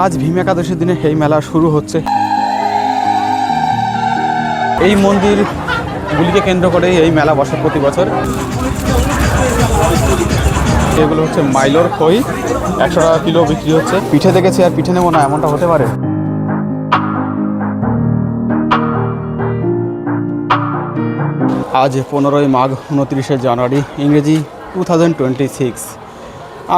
আজ ভীম একাদশীর দিনে এই মেলা শুরু হচ্ছে। এই মন্দিরগুলিকে কেন্দ্র করে এই মেলা বসে প্রতি বছর। এগুলো হচ্ছে মাইলোর খই। একশো টাকা কিলো বিক্রি হচ্ছে। পিঠে দেখেছি, আর পিঠে নেব না, এমনটা হতে পারে। আজ পনেরোই মাঘ, উনত্রিশে জানুয়ারি, ইংরেজি টু থাউজেন্ড টোয়েন্টি সিক্স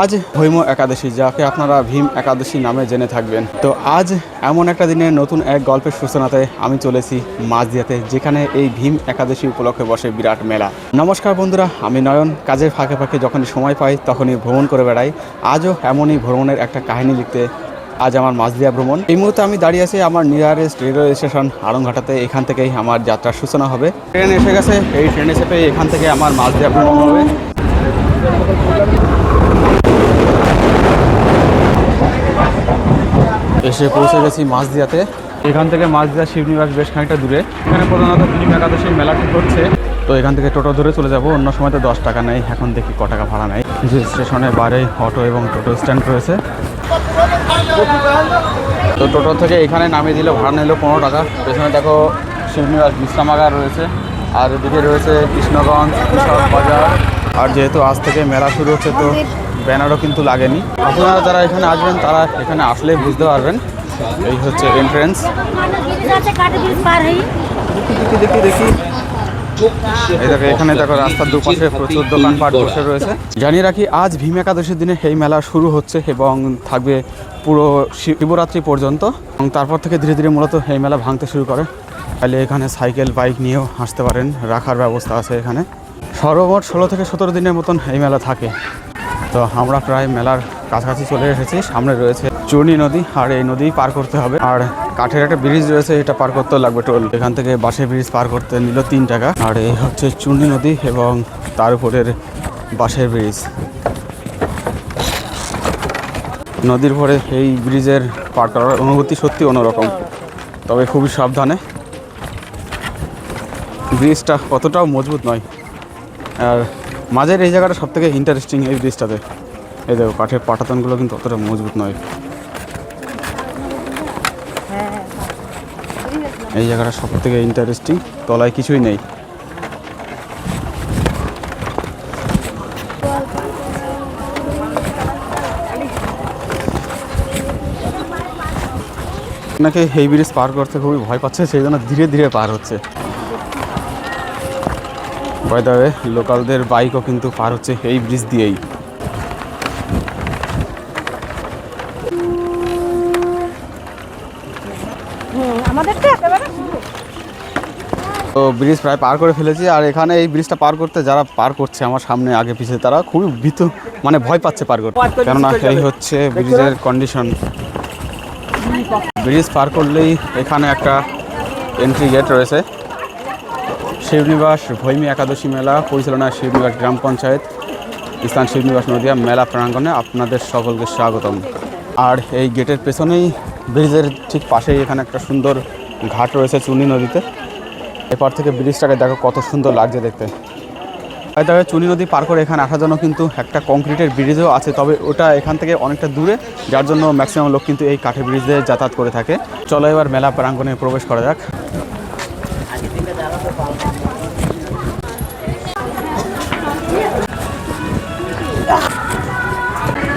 আজ হৈম একাদশী, যাকে আপনারা ভীম একাদশী নামে জেনে থাকবেন। তো আজ এমন একটা দিনে নতুন এক গল্পের সূচনাতে আমি চলেছি মাঝদিয়াতে, যেখানে এই ভীম একাদশী উপলক্ষে বসে বিরাট মেলা। নমস্কার বন্ধুরা, আমি নয়ন। কাজের ফাঁকে ফাঁকে যখনই সময় পাই, তখনই ভ্রমণ করে বেড়াই। আজও এমনই ভ্রমণের একটা কাহিনী লিখতে আজ আমার মাঝদিয়া ভ্রমণ। এই মুহূর্তে আমি দাঁড়িয়ে আছি আমার নিয়ারেস্ট রেলওয়ে স্টেশন, আড়ংঘাটাতে। এখান থেকেই আমার যাত্রার সূচনা হবে। ট্রেন এসে গেছে। এই ট্রেনে চেপে এখান থেকে আমার মাঝদিয়া ভ্রমণ হবে। এসে পৌঁছে গেছি মাঝদিয়াতে। এখান থেকে মাঝদিয়া শিবনিবাস বেশ খানিকটা দূরে। এখানে প্রধানত ভীম একাদশী মেলাটি হচ্ছে। তো এখান থেকে টোটো ধরে চলে যাব। অন্য সময় তো দশ টাকা নেই। এখন দেখি ক টাকা ভাড়া নেয় যে স্টেশনের বাইরে অটো এবং টোটো স্ট্যান্ড রয়েছে। তো টোটো থেকে এখানে নামিয়ে দিলে, ভাড়া নিল পনেরো টাকা। পেছনে দেখো শিবনিবাস বিশ্রামাগার রয়েছে। আর এদিকে রয়েছে কৃষ্ণগঞ্জ বাজার। আর যেহেতু আজ থেকে মেলা শুরু হচ্ছে, তো ব্যানারও কিন্তু লাগেনি। আপনারা যারা এখানে আসবেন, তারা এখানে আসলেই বুঝতে পারবেন। এই হচ্ছে এন্ট্রেন্স দেখো, এখানে দেখো, রাস্তার দুপাশে প্রচুর দোকানপাট বসে রয়েছে। জানিয়ে রাখি, আজ ভীম একাদশীর দিনে এই মেলা শুরু হচ্ছে এবং থাকবে পুরো শিবরাত্রি পর্যন্ত। এবং তারপর থেকে ধীরে ধীরে মূলত এই মেলা ভাঙতে শুরু করে। তাহলে এখানে সাইকেল, বাইক নিয়েও আসতে পারেন। রাখার ব্যবস্থা আছে এখানে। সর্বমোট ষোলো থেকে সতেরো দিনের মতন এই মেলা থাকে। তো আমরা প্রায় মেলার কাছাকাছি চলে এসেছি। সামনে রয়েছে চূর্ণী নদী, আর এই নদী পার করতে হবে। আর কাঠের একটা ব্রিজ রয়েছে, এটা পার করতেও লাগবে টোল। এখান থেকে বাসের ব্রিজ পার করতে নিল তিন টাকা। আর এই হচ্ছে চূর্ণী নদী এবং তার উপরের বাঁশের ব্রিজ নদীর পরে এই ব্রিজের পার করার অনুভূতি সত্যি অন্যরকম। তবে খুবই সাবধানে। ব্রিজটা কতটাও মজবুত নয়। আর মাঝের এই জায়গাটা সব থেকে ইন্টারেস্টিং এই ব্রিজটাতে এই দেখো, কাঠের পাটাতনগুলো কিন্তু অতটা মজবুত নয়। এই জায়গাটা সব থেকে ইন্টারেস্টিং তলায় কিছুই নেই। আপনাকে এই ব্রিজ পার করতে খুবই ভয় পাচ্ছে, সেই জন্য ধীরে ধীরে পার হচ্ছে। বাই দ্য ওয়ে লোকালদের বাইকও কিন্তু পার হচ্ছে এই ব্রিজ দিয়েই। তো ব্রিজ প্রায় পার করে ফেলেছি আর এখানে এই ব্রিজটা পার করতে যারা পার করছে আমার সামনে আগে পিছিয়ে তারা খুবই ভীত মানে ভয় পাচ্ছে পার করতে। কেননা এই হচ্ছে ব্রিজের কন্ডিশন ব্রিজ পার করলেই এখানে একটা এন্ট্রি গেট রয়েছে। শিবনিবাস ভৈমী একাদশী মেলা পরিচালনা শিবনিবাস গ্রাম পঞ্চায়েত, স্থান শিবনিবাস নদিয়া, মেলা প্রাঙ্গণে আপনাদের সকলকে স্বাগতম। আর এই গেটের পেছনেই ব্রিজের ঠিক পাশেই এখানে একটা সুন্দর ঘাট রয়েছে চুনি নদীতে। এরপর থেকে ব্রিজটাকে দেখো কত সুন্দর লাগছে দেখতে। তবে চুনি নদী পার করে এখানে আসার জন্য কিন্তু একটা কংক্রিটের ব্রিজও আছে, তবে ওটা এখান থেকে অনেকটা দূরে, যার জন্য ম্যাক্সিমাম লোক কিন্তু এই কাঠের ব্রিজ যাতায়াত করে থাকে। চলো এবার মেলা প্রাঙ্গণে প্রবেশ করা যাক।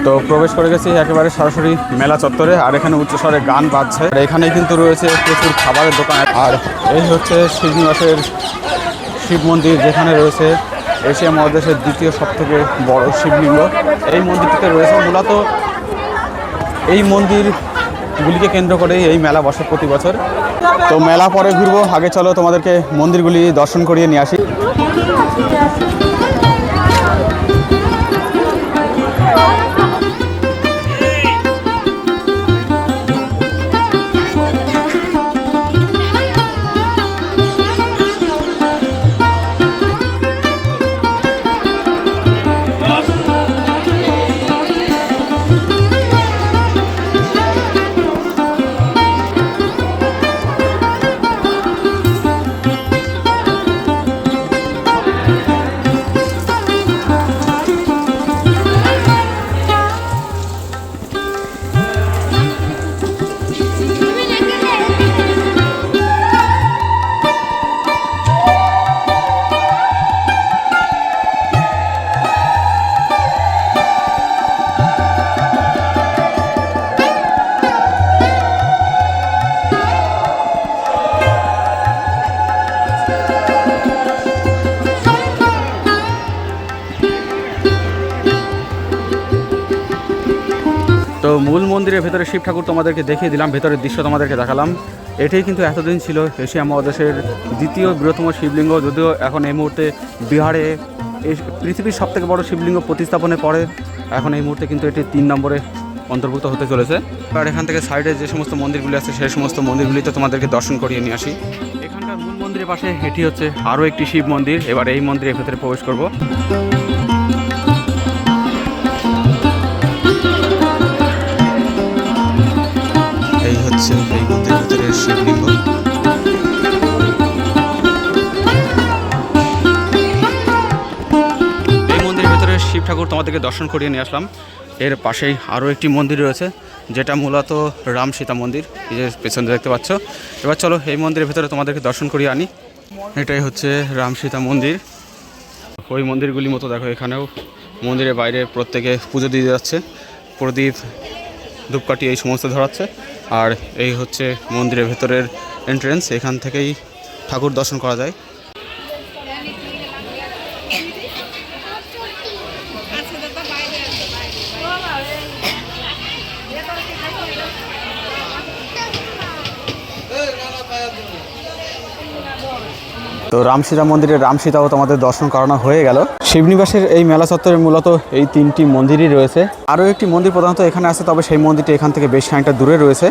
তো প্রবেশ করে গেছি একেবারে সরাসরি মেলা চত্বরে, আর এখানে উচ্চস্বরে গান বাজছে। আর এখানে কিন্তু রয়েছে প্রচুর খাবারের দোকান। আর এই হচ্ছে শ্রীনিবাসের শিব মন্দির, যেখানে রয়েছে এশিয়া মহাদেশের দ্বিতীয় সব থেকে বড় শিবলিঙ্গ। এই মন্দিরটিতে রয়েছে মূলত এই মন্দিরগুলিকে কেন্দ্র করেই এই মেলা বসে প্রতি বছর। তো মেলা পরে ঘুরবো, আগে চলো তোমাদেরকে মন্দিরগুলি দর্শন করিয়ে নিয়ে আসি। মন্দিরের ভেতরে শিব ঠাকুর তোমাদেরকে দেখিয়ে দিলাম, ভেতরের দৃশ্য তোমাদেরকে দেখালাম। এটাই কিন্তু এতদিন ছিল এশিয়া মহাদেশের দ্বিতীয় বৃহত্তম শিবলিঙ্গ, যদিও এখন এই মুহূর্তে বিহারে এই পৃথিবীর সবথেকে বড় শিবলিঙ্গ প্রতিস্থাপনের পরে এখন এই মুহূর্তে কিন্তু এটি তিন নম্বরে অন্তর্ভুক্ত হতে চলেছে। আর এখান থেকে সাইডে যে সমস্ত মন্দিরগুলি আছে, সেই সমস্ত মন্দিরগুলিতে তোমাদেরকে দর্শন করিয়ে নিয়ে আসি। এখানকার মূল মন্দিরের পাশে এটি হচ্ছে আরও একটি শিব মন্দির, এবার এই মন্দিরের ভেতরে প্রবেশ করব। এই মন্দিরের ভেতরে শিব ঠাকুর তোমাদেরকে দর্শন করিয়ে নিয়ে আসলাম। এর পাশেই আরও একটি মন্দির রয়েছে, যেটা মূলত রাম সীতা মন্দির, এই যে পেছনে দেখতে পাচ্ছ। এবার চলো এই মন্দিরের ভেতরে তোমাদেরকে দর্শন করিয়ে আনি। এটাই হচ্ছে রাম সীতা মন্দির। ওই মন্দিরগুলির মতো দেখো, এখানেও মন্দিরের বাইরে প্রত্যেকে পুজো দিয়ে যাচ্ছে। প্রদীপ, ধূপকাঠি, এই সমস্ত ধরাচ্ছে। আর এই হচ্ছে মন্দিরের ভেতরের এন্ট্রেন্স এখান থেকেই ঠাকুর দর্শন করা যায়। তো রামসীতা মন্দিরের রামসীতাও তোমাদের দর্শন করানো হয়ে গেল। শিবনিবাসের এই মেলা চত্বরে মূলত এই তিনটি মন্দিরই রয়েছে। আরও একটি মন্দির প্রধানত এখানে আছে, তবে সেই মন্দিরটি এখান থেকে বেশ খানিকটা দূরে রয়েছে।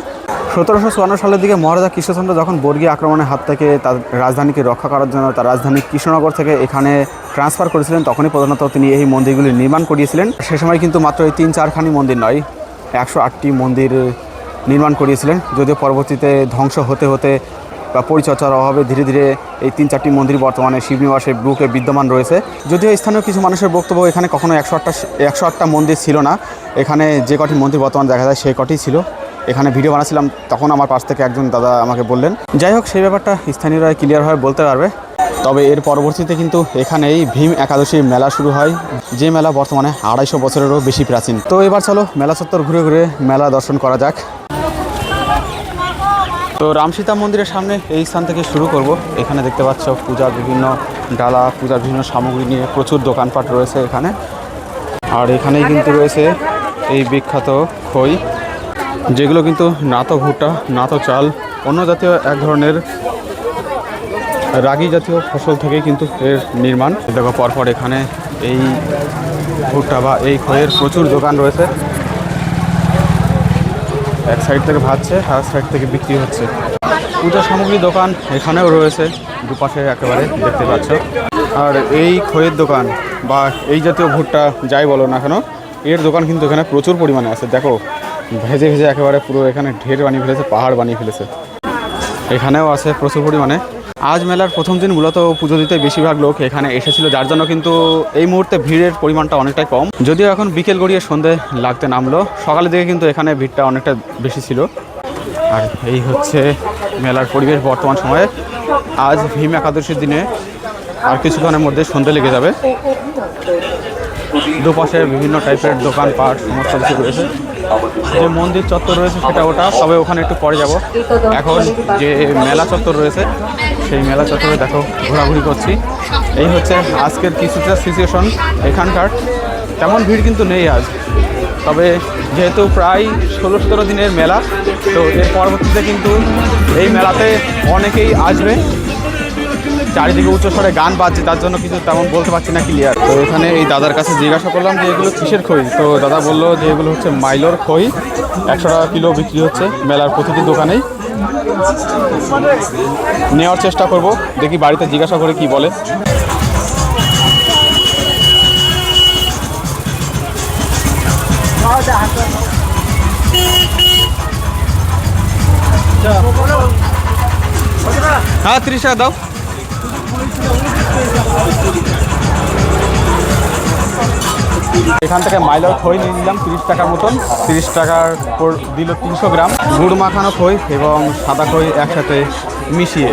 সতেরোশো চুয়ান্ন সালের দিকে মহারাজা কৃষ্ণচন্দ্র যখন বর্গী আক্রমণের হাত থেকে তার রাজধানীকে রক্ষা করার জন্য তার রাজধানী কৃষ্ণনগর থেকে এখানে ট্রান্সফার করেছিলেন, তখনই প্রধানত তিনি এই মন্দিরগুলি নির্মাণ করিয়েছিলেন। সে সময় কিন্তু মাত্র এই তিন চারখানি মন্দির নয়, একশো আটটি মন্দির নির্মাণ করিয়েছিলেন। যদিও পরবর্তীতে ধ্বংস হতে হতে বা পরিচর্যার অভাবে ধীরে ধীরে এই তিন চারটি মন্দির বর্তমানে শিবনিবাসের বুকে বিদ্যমান রয়েছে। যদিও স্থানীয় কিছু মানুষের বক্তব্য এখানে কখনো একশো আটটা একশো আটটা মন্দির ছিল না। এখানে যে কটি মন্দির বর্তমানে দেখা যায় সেই কটি ছিল। এখানে ভিডিও বানাচ্ছিলাম তখন আমার পাশ থেকে একজন দাদা আমাকে বললেন, যাই হোক, সেই ব্যাপারটা স্থানীয়রা ক্লিয়ারভাবে বলতে পারবে। তবে এর পরবর্তীতে কিন্তু এখানেই ভীম একাদশী মেলা শুরু হয়, যে মেলা বর্তমানে আড়াইশো বছরেরও বেশি প্রাচীন। তো এবার চলো মেলা চত্বর ঘুরে ঘুরে মেলা দর্শন করা যাক। তো রামসীতা মন্দিরের সামনে এই স্থান থেকে শুরু করব। এখানে দেখতে পাচ্ছ পূজার বিভিন্ন ডালা, পূজার বিভিন্ন সামগ্রী নিয়ে প্রচুর দোকানপাট রয়েছে এখানে। আর এখানেই কিন্তু রয়েছে এই বিখ্যাত খই, যেগুলো কিন্তু নাতো ভুট্টা, নাতো চাল, অন্য জাতীয় এক ধরনের রাগি জাতীয় ফসল থেকেই কিন্তু এর নির্মাণ। দেখো পরপর এখানে এই ভুট্টা বা এই খইয়ের প্রচুর দোকান রয়েছে। এক সাইড থেকে ভাজছে, আর সাইড থেকে বিক্রি হচ্ছে। পূজা সামগ্রী দোকান এখানেও রয়েছে, দুপাশে একেবারে দেখতে পাচ্ছ। আর এই খইয়ের দোকান, বা এই জাতীয় ভুট্টা যাই বলো না কেন, এর দোকান কিন্তু এখানে প্রচুর পরিমাণে আছে। দেখো, ভেজে ভেজে একেবারে পুরো এখানে ঢের বানিয়ে ফেলেছে, পাহাড় বানিয়ে ফেলেছে। এখানেও আছে প্রচুর পরিমাণে আজ মেলার প্রথম দিন মূলত পুজো দিতে বেশিরভাগ লোক এখানে এসেছিল, যার জন্য কিন্তু এই মুহূর্তে ভিড়ের পরিমাণটা অনেকটাই কম। যদিও এখন বিকেল গড়িয়ে সন্ধে লাগতে নামলো, সকালের দিকে কিন্তু এখানে ভিড়টা অনেকটা বেশি ছিল। আর এই হচ্ছে মেলার পরিবেশ বর্তমান সময়ে। আজ ভীম একাদশীর দিনে আর কিছুক্ষণের মধ্যে সন্ধে লেগে যাবে। দুপাশে বিভিন্ন টাইপের দোকানপাট, সমস্ত কিছু রয়েছে। যে মন্দির চত্বর রয়েছে সেটা ওটা, তবে ওখানে একটু পরে যাব। এখন যে মেলা চত্বর রয়েছে, সেই মেলা চত্বরে দেখো, ঘোরাঘুরি করছি। এই হচ্ছে আজকের কিছুটা সিচুয়েশন এখানকার। তেমন ভিড় কিন্তু নেই আজ। তবে যেহেতু প্রায় ষোলো সতেরো দিনের মেলা, তো এর পরবর্তীতে কিন্তু এই মেলাতে অনেকেই আসবে। চারিদিকে উচ্চস্বরে গান বাজছে, তার জন্য কিছু তেমন বলতে পারছি না ক্লিয়ার তো এখানে এই দাদার কাছে জিজ্ঞাসা করলাম যে এগুলো কিসের খই? তো দাদা বলল যে এগুলো হচ্ছে মাইলোর খই, একশো টাকা কিলো বিক্রি হচ্ছে মেলার প্রতিটি দোকানেই। নেওয়ার চেষ্টা করব, দেখি বাড়িতে জিজ্ঞাসা করে কি বলে। হ্যাঁ তিরিশ টাকা দাও। এখান থেকে মাইলর খই নিয়ে নিলাম তিরিশ টাকার মতন। তিরিশ টাকার দিল তিনশো গ্রাম। গুড় মাখানো খই এবং সাদা খই একসাথে মিশিয়ে।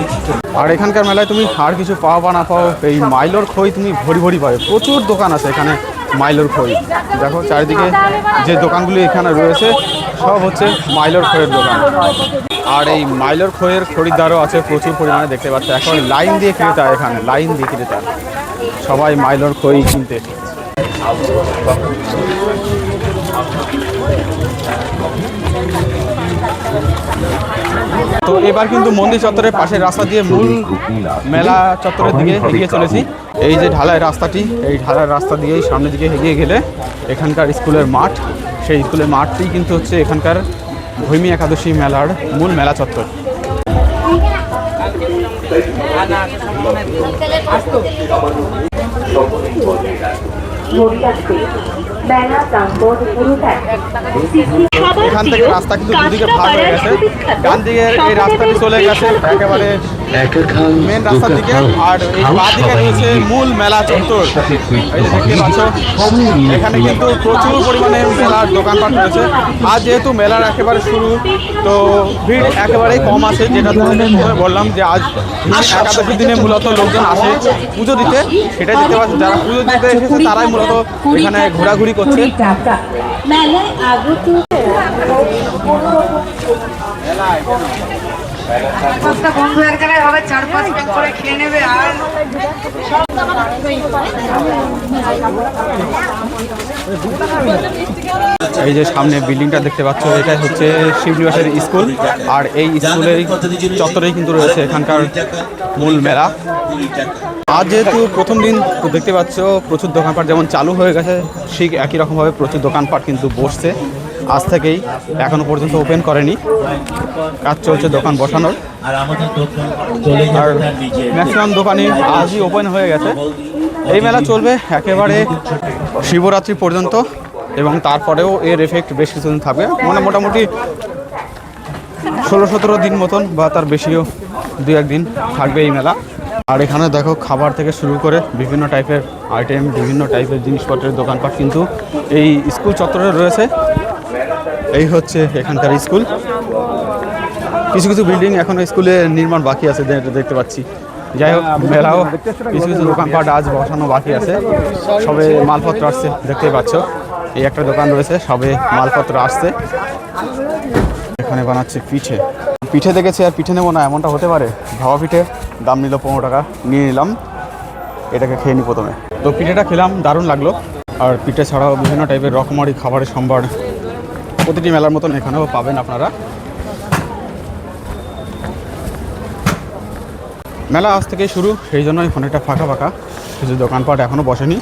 আর এখানকার মেলায় তুমি আর কিছু পাও বা না পাও, এই মাইলর খই তুমি ভরি ভরি পাবে। প্রচুর দোকান আছে এখানে। মাইলোর খই। দেখো চারিদিকে যে দোকানগুলি এখানে রয়েছে, সব হচ্ছে মাইলোর খইয়ের দোকান। আর এই মাইলোর খইয়ের খরিদ্দারও আছে প্রচুর পরিমাণে, দেখতে পাচ্ছে। এখন লাইন দিয়ে ক্রেতা এখানে, লাইন দিয়ে ক্রেতা। সবাই মাইলোর খই কিনতে। তো এবার কিন্তু মন্দির চত্বরের পাশের রাস্তা দিয়ে মূল মেলা চত্বরের দিকে এগিয়ে চলেছি। এই যে ঢালাই রাস্তাটি, এই ঢালাই রাস্তা দিয়েই সামনের দিকে এগিয়ে গেলে এখানকার স্কুলের মাঠ, সেই স্কুলের মাঠটি কিন্তু হচ্ছে এখানকার ভৈমী একাদশী মেলার মূল মেলা চত্বর। এখান থেকে রাস্তা কিন্তু দুদিকে ভাগ হয়ে গেছে। দিকের এই রাস্তাটি চলে গেছে, একেবারে মেন রাস্তার দিকে আর এই বাঁ দিকে রয়েছে মূল মেলা চত্বর। এই দেখতে পাচ্ছ এখানে কিন্তু প্রচুর পরিমাণে মেলার দোকানপাট রয়েছে। আজ যেহেতু মেলার একেবারে শুরু তো ভিড় একেবারেই কম আছে যেটা তোমাদের বললাম যে আজ একাদশীর দিনে মূলত লোকজন আসে পুজো দিতে। সেটাই দেখতে পাচ্ছ যারা পুজো দিতে এসেছে তারাই মূলত এখানে ঘোরাঘুরি করছে। মেলায় আগত এই যে সামনে বিল্ডিংটা দেখতে পাচ্ছ এটা হচ্ছে শিবনিবাসের স্কুল। আর এই স্কুলের চত্বরেই কিন্তু রয়েছে এখানকার মূল মেলা। আজ যেহেতু প্রথম দিন দেখতে পাচ্ছ, প্রচুর দোকানপাট যেমন চালু হয়ে গেছে, ঠিক একই রকমভাবে প্রচুর দোকানপাট কিন্তু বসছে। আজ থেকেই এখনও পর্যন্ত ওপেন করেনি। কাজ চলছে দোকান বসানোর। আর ম্যাক্সিমাম দোকানই আজই ওপেন হয়ে গেছে। এই মেলা চলবে একেবারে শিবরাত্রি পর্যন্ত এবং তারপরেও এর এফেক্ট বেশ কিছুদিন থাকবে। মানে মোটামুটি ষোলো সতেরো দিন মতন বা তার বেশিও দু একদিন থাকবে এই মেলা। আর এখানে দেখো খাবার থেকে শুরু করে বিভিন্ন টাইপের আইটেম বিভিন্ন টাইপের জিনিসপত্রের দোকানপাট কিন্তু এই স্কুল চত্বরে রয়েছে। এই হচ্ছে এখানকার স্কুল। কিছু কিছু বিল্ডিং এখনও স্কুলে নির্মাণ বাকি আছে দেখতে পাচ্ছি। যাই হোক, মেলাও। কিছু কিছু দোকানপাট আজ বসানো বাকি আছে। সবে মালপত্র আসছে, দেখতেই পাচ্ছ। এই একটা দোকান রয়েছে, সবে মালপত্র আসছে। এখানে বানাচ্ছে পিঠে। পিঠে দেখেছি আর পিঠে নেব না, এমনটা হতে পারে। ভাবা পিঠে, দাম নিল পনেরো টাকা, নিয়ে নিলাম। এটাকে খেয়ে নিই প্রথমে। তো পিঠেটা খেলাম, দারুণ লাগল। আর পিঠে ছাড়াও বিভিন্ন টাইপের রকমারি খাবারের সম্ভার প্রতিটি মেলার মতন এখানেও পাবেন আপনারা। মেলা আজ থেকে শুরু, সেই জন্যই অনেকটা ফাঁকা ফাঁকা, কিছু দোকানপাট এখনও বসেনি।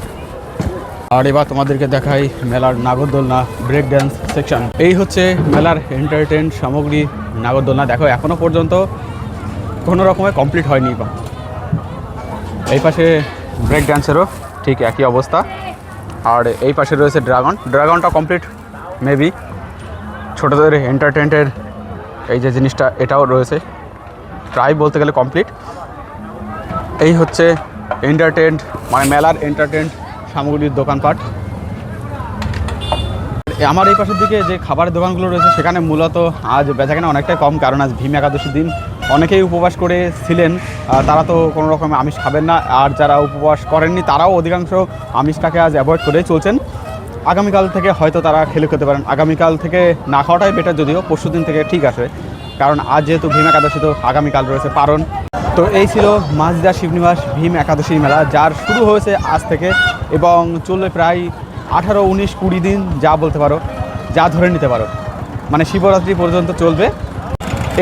আর এবার তোমাদেরকে দেখাই মেলার নাগরদোলনা ব্রেক ড্যান্স সেকশন এই হচ্ছে মেলার এন্টারটেন সামগ্রী নাগরদোলনা। দেখো এখনও পর্যন্ত কোনো রকমে কমপ্লিট হয়নি। বা এই পাশে ব্রেক ড্যান্সেরও ঠিক একই অবস্থা। আর এই পাশে রয়েছে ড্রাগন ড্রাগনটা কমপ্লিট মেবি ছোটোদের এন্টারটেনটের এই যে জিনিসটা, এটাও রয়েছে। প্রায় বলতে গেলে কমপ্লিট এই হচ্ছে এন্টারটেন্ট মানে মেলার এন্টারটেন্ট সামগ্রীর দোকানপাট। আমার এই পাশের দিকে যে খাবারের দোকানগুলো রয়েছে, সেখানে মূলত আজ বেচাকেনা অনেকটাই কম, কারণ আজ ভীম একাদশীর দিন। অনেকেই উপবাস করে ছিলেন তারা তো কোনো রকম আমিষ খাবেন না, আর যারা উপবাস করেননি, তারাও অধিকাংশ আমিষটাকে আজ অ্যাভয়েড করে চলছেন। আগামীকাল থেকে হয়তো তারা খেলে খেতে পারেন। আগামীকাল থেকে না খাওয়াটাই বেটার যদিও, পরশু দিন থেকে ঠিক আছে। কারণ আজ যেহেতু ভীম একাদশী, তো আগামীকাল রয়েছে পারণ। তো এই ছিল মাঝদা শিবনিবাস ভীম একাদশী মেলা, যার শুরু হয়েছে আজ থেকে এবং চলবে প্রায় আঠারো, উনিশ, কুড়ি দিন, যা বলতে পারো, যা ধরে নিতে পারো। মানে শিবরাত্রি পর্যন্ত চলবে।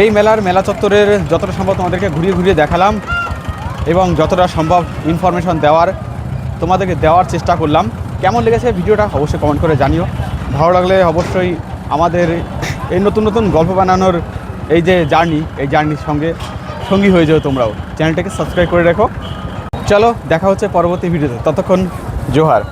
এই মেলার মেলা চত্বরের যতটা সম্ভব তোমাদেরকে ঘুরিয়ে ঘুরিয়ে দেখালাম এবং যতটা সম্ভব ইনফরমেশন দেওয়ার, তোমাদেরকে দেওয়ার চেষ্টা করলাম। কেমন লেগেছে ভিডিওটা অবশ্যই কমেন্ট করে জানিও। ভালো লাগলে অবশ্যই আমাদের এই নতুন নতুন গল্প বানানোর এই যে জার্নি এই জার্নির সঙ্গে সঙ্গী হয়ে যাও তোমরাও। চ্যানেলটাকে সাবস্ক্রাইব করে রেখো। চলো, দেখা হচ্ছে পরবর্তী ভিডিওতে। ততক্ষণ, জোহার।